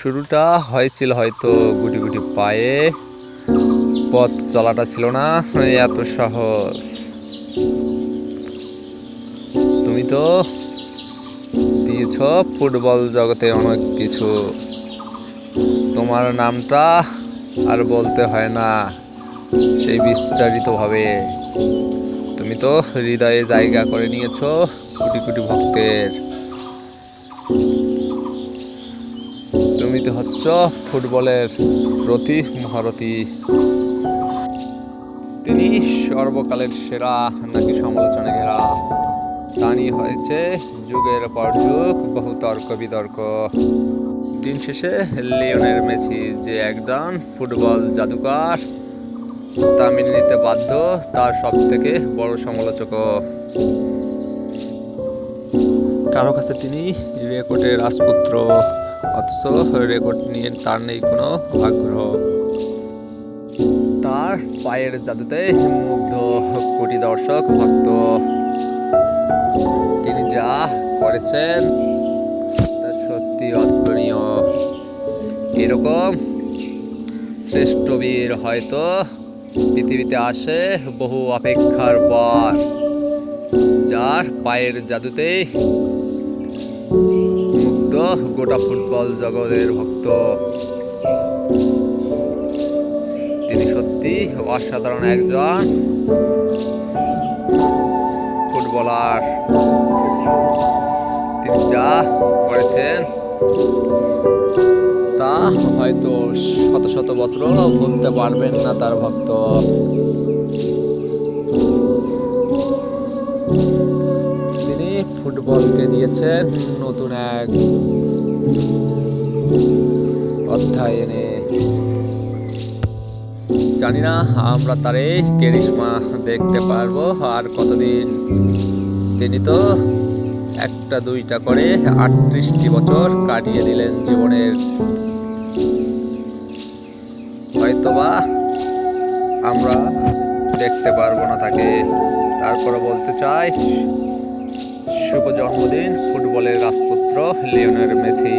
শুরুটা হয়েছিল হয়তো গুটি গুটি পায়ে। পথ চলাটা ছিল না, এত সহজ। তুমি তো দিয়েছ ফুটবল জগতে অনেক কিছু। তোমার নামটা আর বলতে হয় না, সেই বিস্তারিতভাবে। তুমি তো হৃদয়ে জায়গা করে নিয়েছ কোটি কোটি ভক্তের। তুমি হচ্ছ ফুটবলের রতি মহারথী তিনি সর্বকালের সেরা নাকি সমালোচনা ঘেরা? তা নিয়ে হয়েছে যুগের পর যুগ, বহু তর্ক বিতর্ক। দিন শেষে লিওনের মেসি যে একজন ফুটবল জাদুকর, তা মেনে নিতে বাধ্য তার সব থেকে বড় সমালোচক। কারও কাছে তিনি রেকর্ডের রাজপুত্র। অথচ রেকর্ড নিয়ে তার নেই কোনো আগ্রহ। তার পায়ের জাদুতে মুগ্ধ কোটি দর্শক ভক্ত। তিনি যা করেছেন, তা সত্যি অতুলনীয়। এরকম শ্রেষ্ঠ বীর হয়তো পৃথিবীতে আসে বহু অপেক্ষার পর। যার পায়ের জাদুতেই গোটা ফুটবল জগতের ভক্ত। তিনি সত্যি অসাধারণ একজন ফুটবলার। তিনি যা করেছেন, তা হয়তো শত শত বছরও ভুলতে পারবেন না তার ভক্ত। তিনি ফুটবলকে দিয়েছেন নতুন এক অধ্যায় এনে জানি না, আমরা তার এই কেরিশমা দেখতে পারব। আর কতদিন? তিনি তো একটা দুইটা করে আটত্রিশটি বছর কাটিয়ে দিলেন জীবনের। হয়তোবা আমরা দেখতে পারব না তাকে। তারপরে বলতে চাই শুভ জন্মদিন ফুটবলের রাজপুত্র লিওনের মেসি।